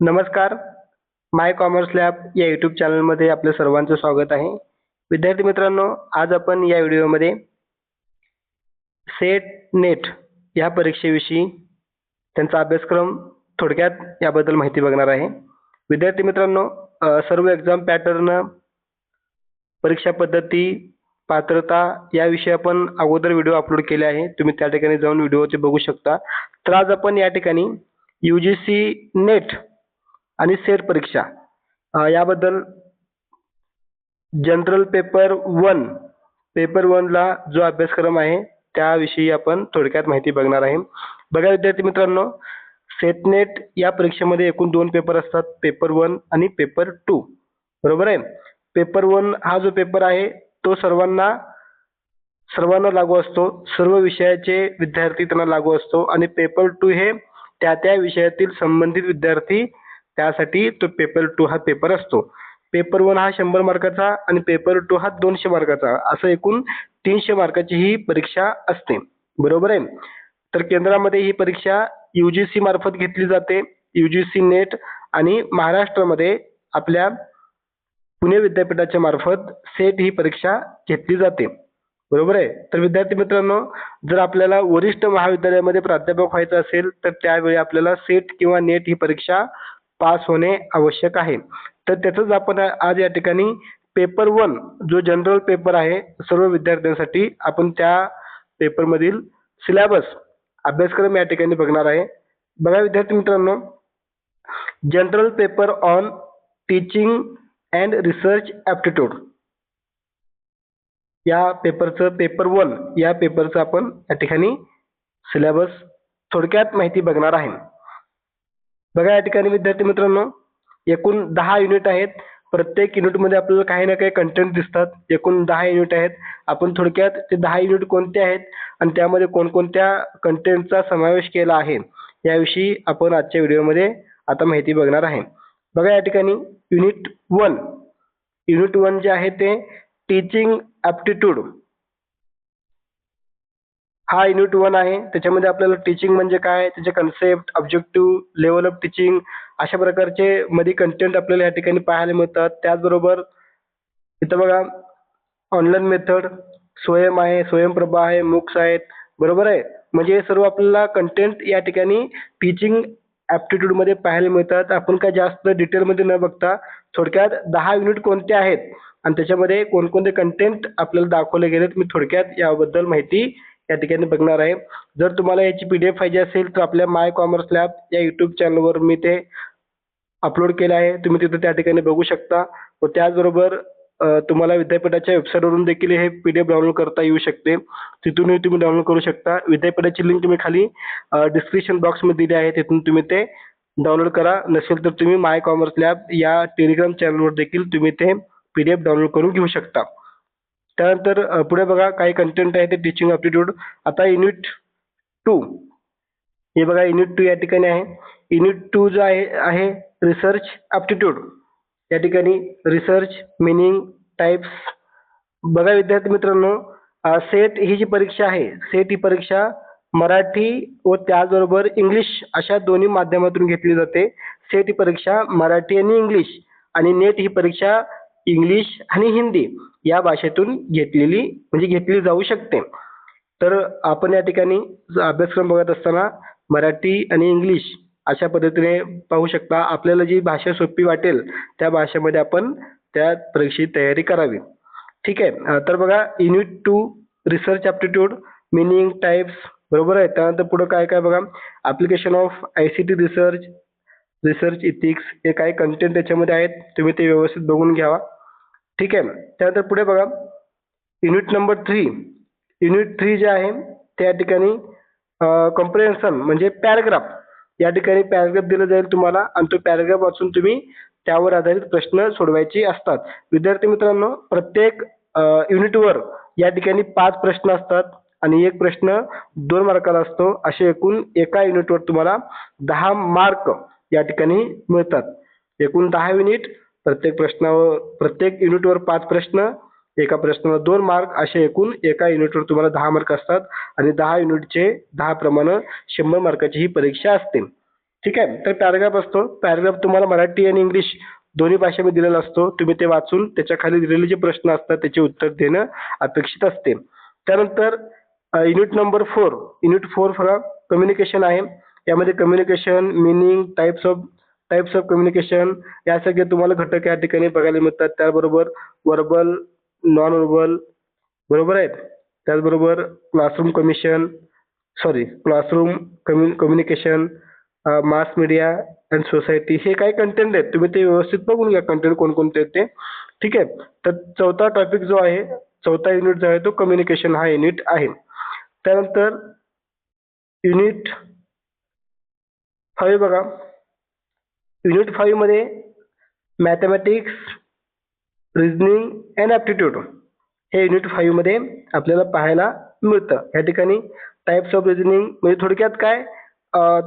नमस्कार. My Commerce Lab या YouTube चॅनलमध्ये आपलं सर्वांचं स्वागत आहे. विद्यार्थी मित्रांनो आज आपण या व्हिडिओमध्ये सेट नेट या परीक्षेविषयी त्यांचा अभ्यासक्रम थोडक्यात याबद्दल माहिती बघणार आहे. विद्यार्थी मित्रांनो सर्व एक्झाम पॅटर्न परीक्षा पद्धती पात्रता याविषयी आपण अगोदर व्हिडिओ अपलोड केले आहे. तुम्ही त्या ठिकाणी जाऊन व्हिडिओ ते बघू शकता. तर आज आपण या ठिकाणी यू जी सी नेट आणि सेट परीक्षा. याबद्दल जनरल पेपर वन पेपर वनला जो अभ्यासक्रम आहे त्याविषयी आपण थोडक्यात माहिती बघणार आहे. बघा विद्यार्थी मित्रांनो सेटनेट या परीक्षेमध्ये एकूण दोन पेपर असतात पेपर वन आणि पेपर टू बरोबर आहे? पेपर वन हा जो पेपर आहे तो सर्वांना सर्वांना लागू असतो सर्व विषयाचे विद्यार्थी त्यांना लागू असतो. आणि पेपर टू हे त्या त्या विषयातील संबंधित विद्यार्थी त्यासाठी तो पेपर टू हा पेपर असतो. पेपर वन हा शंभर मार्काचा आणि पेपर टू हा दोनशे मार्काचा असं एकूण तीनशे मार्काची ही परीक्षा असते. बरोबर आहे? तर केंद्रामध्ये ही परीक्षा यू जी सी मार्फत घेतली जाते. यू जी सी नेट आणि महाराष्ट्रामध्ये आपल्या पुणे विद्यापीठाच्या मार्फत सेट ही परीक्षा घेतली जाते. बरोबर आहे? तर विद्यार्थी मित्रांनो जर आपल्याला वरिष्ठ महाविद्यालयामध्ये प्राध्यापक व्हायचं असेल तर त्यावेळी आपल्याला सेट किंवा नेट ही परीक्षा पास होणे आवश्यक आहे. तर त्याचंच आपण आज या ठिकाणी पेपर वन जो जनरल पेपर आहे सर्व विद्यार्थ्यांसाठी आपण त्या पेपरमधील सिलॅबस अभ्यासक्रम या ठिकाणी बघणार आहे. बघा विद्यार्थी मित्रांनो general paper on teaching and research aptitude या पेपरचं पेपर वन या पेपरचं आपण या ठिकाणी सिलॅबस थोडक्यात माहिती बघणार आहे. बघा या ठिकाणी विद्यार्थी मित्रांनो एकूण दहा युनिट आहेत. प्रत्येक युनिटमध्ये आपल्याला काही ना काही कंटेंट दिसतात. एकूण दहा युनिट आहेत. आपण थोडक्यात ते दहा युनिट कोणते आहेत आणि त्यामध्ये कोणकोणत्या कंटेंटचा समावेश केला आहे याविषयी आपण आजच्या व्हिडिओमध्ये आता माहिती बघणार आहे. बघा या ठिकाणी युनिट वन युनिट वन जे आहे ते टीचिंग ॲप्टिट्यूड हा युनिट वन आहे. त्याच्यामध्ये आपल्याला टीचिंग म्हणजे काय? त्याचे concept objective level of teaching अशा प्रकारचे मध्ये कंटेंट आपल्याला या ठिकाणी पाहायला मिळतात. त्याचबरोबर इथं बघा ऑनलाईन मेथड स्वयं आहे स्वयंप्रभा आहे मुक्स आहेत. बरोबर आहे? म्हणजे हे सर्व आपल्याला कंटेंट या ठिकाणी टीचिंग ॲप्टिट्यूडमध्ये पाहायला मिळतात. आपण काय जास्त डिटेलमध्ये न बघता थोडक्यात दहा युनिट कोणते आहेत? आणि त्याच्यामध्ये कोणकोणते कंटेंट आपल्याला दाखवले गेलेत मी थोडक्यात याबद्दल माहिती या ठिकाणी बघणार आहे. जर तुम्हाला याची पी डी एफ पाहिजे असेल तर आपल्या माय कॉमर्स लॅब या यूट्यूब चॅनलवर मी ते अपलोड केलं आहे. तुम्ही तिथं त्या ठिकाणी बघू शकता. व त्याचबरोबर तुम्हाला विद्यापीठाच्या वेबसाईटवरून देखील हे पी डी एफ डाउनलोड करता येऊ शकते. तिथूनही तुम्ही डाउनलोड करू शकता. विद्यापीठाची लिंक तुम्ही खाली डिस्क्रिप्शन बॉक्समध्ये दिली आहे. तिथून तुम्ही ते डाउनलोड करा. नसेल तर तुम्ही माय कॉमर्स लॅब या टेलिग्राम चॅनलवर देखील तुम्ही ते पी डी एफ डाउनलोड करून घेऊ शकता. त्यानंतर पुढे बघा काही कंटेंट आहे ते टीचिंग ॲप्टिट्यूड आता युनिट टू हे बघा युनिट टू या ठिकाणी आहे. युनिट टू जो आहे आहे रिसर्च ॲप्टिट्यूड या ठिकाणी रिसर्च मिनिंग टाईप्स बघा विद्यार्थी मित्रांनो सेट ही जी परीक्षा आहे सेट ही परीक्षा मराठी व त्याचबरोबर इंग्लिश अशा दोन्ही माध्यमातून घेतली जाते. सेट ही परीक्षा मराठी आणि इंग्लिश आणि नेट ही परीक्षा इंग्लिश आणि हिंदी. या भाषेतून घेतलेली म्हणजे घेतली जाऊ शकते. तर आपण या ठिकाणी अभ्यासक्रम बघत असताना मराठी आणि इंग्लिश अशा पद्धतीने पाहू शकता. आपल्याला जी भाषा सोपी वाटेल त्या भाषेमध्ये आपण त्या परीक्षेची तयारी करावी. ठीक आहे. तर बघा unit two research aptitude meaning types बरोबर आहे? त्यानंतर पुढं काय काय बघा? Application of I C T research research ethics हे काही कंटेंट त्याच्यामध्ये आहेत. तुम्ही ते व्यवस्थित बघून घ्यावा. ठीक आहे. त्यानंतर पुढे बघा. Unit number three unit three जे आहे त्या ठिकाणी कम्प्रेन्शन म्हणजे पॅराग्राफ या ठिकाणी पॅराग्राफ म्हणजे दिलं जाईल तुम्हाला आणि तो पॅराग्राफ वाचून तुम्ही त्यावर आधारित प्रश्न सोडवायचे असतात. विद्यार्थी मित्रांनो प्रत्येक युनिटवर या ठिकाणी पाच प्रश्न असतात आणि एक प्रश्न दोन मार्काला असतो. असे एकूण एका युनिटवर तुम्हाला दहा मार्क या ठिकाणी मिळतात. एकूण दहा युनिट प्रत्येक प्रश्नावर प्रत्येक युनिटवर पाच प्रश्न एका प्रश्नावर दोन मार्क असे एकूण एका युनिटवर तुम्हाला दहा मार्क असतात आणि दहा युनिटचे दहा प्रमाणे शंभर मार्काची ही परीक्षा असते. ठीक आहे? तर पॅराग्राफ असतो. पॅराग्राफ तुम्हाला मराठी आणि इंग्लिश दोन्ही भाषेमध्ये दिलेला असतो. तुम्ही ते वाचून त्याच्याखाली दिलेले जे प्रश्न असतात त्याचे उत्तर देणं अपेक्षित असते. त्यानंतर unit number four. Unit four बघा कम्युनिकेशन आहे. यामध्ये communication meaning types of types of communication या सगळे तुम्हाला घटक या ठिकाणी बघायला मिळतात. त्याबरोबर वर्बल नॉन वर्बल बरोबर आहेत? त्याचबरोबर classroom commission sorry classroom commu communication mass media and society हे काही कंटेंट आहेत? तुम्ही ते व्यवस्थित बघून घ्या कंटेंट कोणकोणते आहेत ते. ठीक आहे? तर चौथा टॉपिक जो आहे चौथा युनिट जो आहे तो कम्युनिकेशन हा युनिट आहे. त्यानंतर युनिट हवे बघा. युनिट फाईव्हमध्ये मॅथमॅटिक्स रिझनिंग अँड ॲप्टिट्यूड हे युनिट फाईव्हमध्ये आपल्याला पाहायला मिळतं. या ठिकाणी टाईप्स ऑफ रिझनिंग म्हणजे थोडक्यात काय?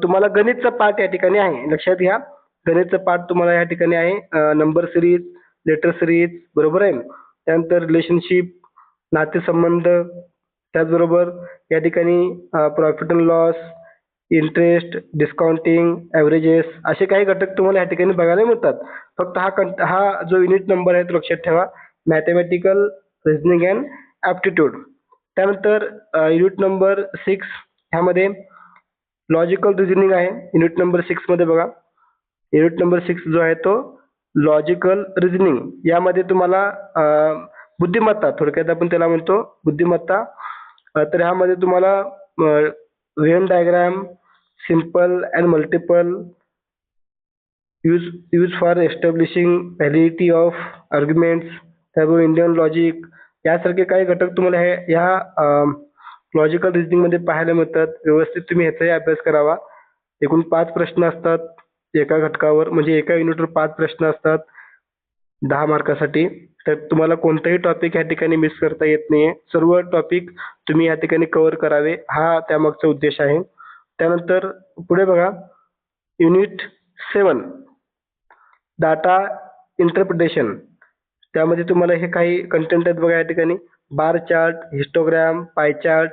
तुम्हाला गणितचा पार्ट या ठिकाणी आहे. लक्षात घ्या. गणितचा पार्ट तुम्हाला या ठिकाणी आहे. नंबर सिरीज लेटर सिरीज बरोबर आहे? त्यानंतर रिलेशनशिप नातेसंबंध त्याचबरोबर या ठिकाणी profit and loss interest discounting averages असे काही घटक तुम्हाला या ठिकाणी बघायला मिळतात. फक्त हा कं हा जो युनिट नंबर आहे तो लक्षात ठेवा. मॅथमॅटिकल रिझनिंग अँड ॲप्टिट्यूड त्यानंतर युनिट नंबर सिक्स ह्यामध्ये लॉजिकल रिझनिंग आहे. युनिट नंबर सिक्समध्ये बघा. युनिट नंबर सिक्स जो आहे तो लॉजिकल रिझनिंग यामध्ये तुम्हाला बुद्धिमत्ता थोडक्यात आपण त्याला म्हणतो बुद्धिमत्ता. तर ह्यामध्ये तुम्हाला Venn diagram simple and multiple use use for establishing validity of arguments त्याबरोबर इंडियन लॉजिक यासारखे काही घटक तुम्हाला हे ह्या लॉजिकल रिझनिंगमध्ये पाहायला मिळतात. व्यवस्थित तुम्ही ह्याचाही अभ्यास करावा. एकूण पाच प्रश्न असतात. एका घटकावर म्हणजे एका युनिटवर पाच प्रश्न असतात. दहा मार्कासाठी तर तुम्हाला कोणताही टॉपिक या ठिकाणी मिस करता येत नाही आहे सर्व टॉपिक तुम्ही या ठिकाणी कव्हर करावे. हा त्यामागचा उद्देश आहे. त्यानंतर पुढे बघा. युनिट सेवन डाटा इंटरप्रिटेशन त्यामध्ये तुम्हाला हे काही कंटेंट आहेत बघा या ठिकाणी. Bar chart histogram pie chart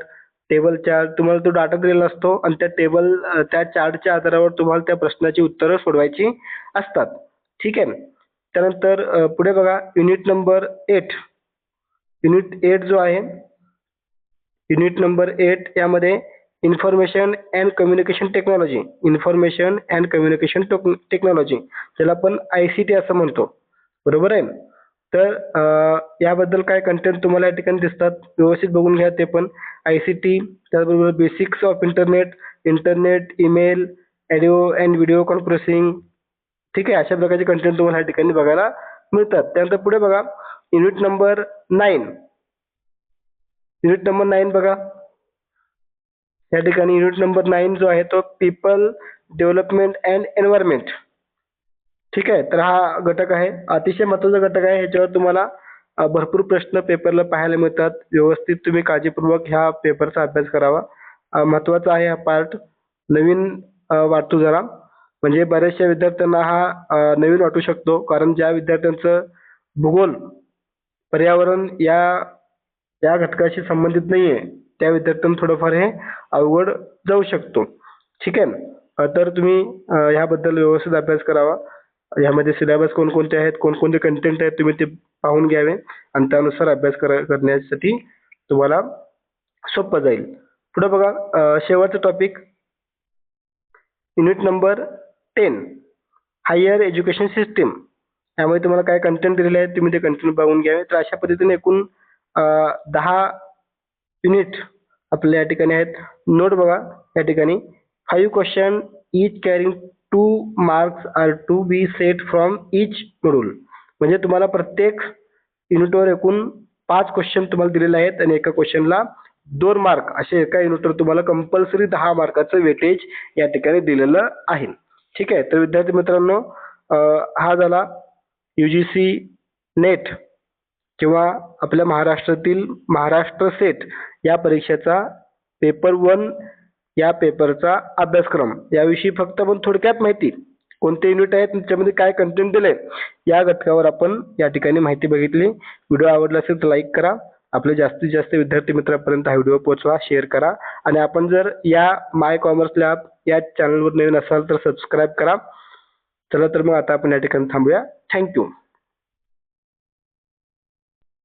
table chart तुम्हाला तो डाटा दिलेला असतो आणि त्या टेबल त्या चार्टच्या आधारावर तुम्हाला त्या प्रश्नाची उत्तरं सोडवायची असतात. ठीक आहे त्यानंतर पुढे बघा unit number eight unit eight जो आहे युनिट नंबर एट यामध्ये information and communication technology information and communication technology त्याला आपण आय सी टी असं म्हणतो. बरोबर आहे? तर याबद्दल काय कंटेंट तुम्हाला या ठिकाणी दिसतात व्यवस्थित बघून घ्या ते पण. आय सी टी त्याचबरोबर basics of internet internet email audio and video conferencing ठीक आहे अशा प्रकारचे कंटेंट तुम्हाला या ठिकाणी बघायला मिळतात. त्यानंतर पुढे बघा unit number nine unit number nine बघा. या ठिकाणी युनिट नंबर नाईन जो आहे तो पीपल डेव्हलपमेंट अँड एन्व्हायरमेंट ठीक आहे तर हा घटक आहे. अतिशय महत्त्वाचा घटक आहे ह्याच्यावर तुम्हाला भरपूर प्रश्न पेपरला पाहायला मिळतात. व्यवस्थित तुम्ही काळजीपूर्वक ह्या पेपरचा अभ्यास करावा. महत्त्वाचा आहे हा पार्ट नवीन वाटतो जरा. म्हणजे बऱ्याचशा विद्यार्थ्यांना हा नवीन वाटू शकतो. कारण ज्या विद्यार्थ्यांचं भूगोल पर्यावरण या या घटकाशी संबंधित नाही आहे त्या विद्यार्थ्यांना थोडंफार हे अवघड जाऊ शकतो. ठीक आहे तर तुम्ही ह्याबद्दल व्यवस्थित अभ्यास करावा. यामध्ये सिलेबस कोणकोणते आहेत कोणकोणते कंटेंट आहेत तुम्ही ते पाहून घ्यावे. आणि त्यानुसार अभ्यास करा करण्यासाठी तुम्हाला सोपं जाईल. पुढे बघा शेवटचं शेवटचा topic unit number ten higher education system त्यामुळे तुम्हाला काय कंटेंट दिलेले आहेत तुम्ही ते कंटेंट बघून घ्यावे तर अशा पद्धतीने एकूण दहा युनिट आपल्या या ठिकाणी आहेत. नोट बघा या ठिकाणी. Five question each carrying two marks are to be set from each module म्हणजे तुम्हाला प्रत्येक युनिटवर एकूण पाच क्वेश्चन तुम्हाला दिलेले आहेत आणि एका क्वेश्चनला दोन मार्क असे एका युनिटवर तुम्हाला कंपल्सरी दहा मार्काचं वेटेज या ठिकाणी दिलेलं आहे. ठीक आहे. तर विद्यार्थी मित्रांनो हा झाला यू जी सी नेट किंवा आपल्या महाराष्ट्रातील महाराष्ट्र सेट या परीक्षेचा पेपर वन या पेपरचा अभ्यासक्रम. याविषयी फक्त आपण थोडक्यात माहिती कोणते युनिट आहेत त्याच्यामध्ये काय कंटेंट दिले या घटकावर आपण या ठिकाणी माहिती बघितली. व्हिडिओ आवडला असेल तर लाईक करा. आपले जास्तीत जास्त विद्यार्थी मित्रांपर्यंत हा व्हिडिओ पोहोचवा शेअर करा. आणि आपण जर या माय कॉमर्स लॅब या चॅनलवर नवीन असाल तर सबस्क्राईब करा. चला तर मग आता आपण या ठिकाणी थांबूया. थँक्यू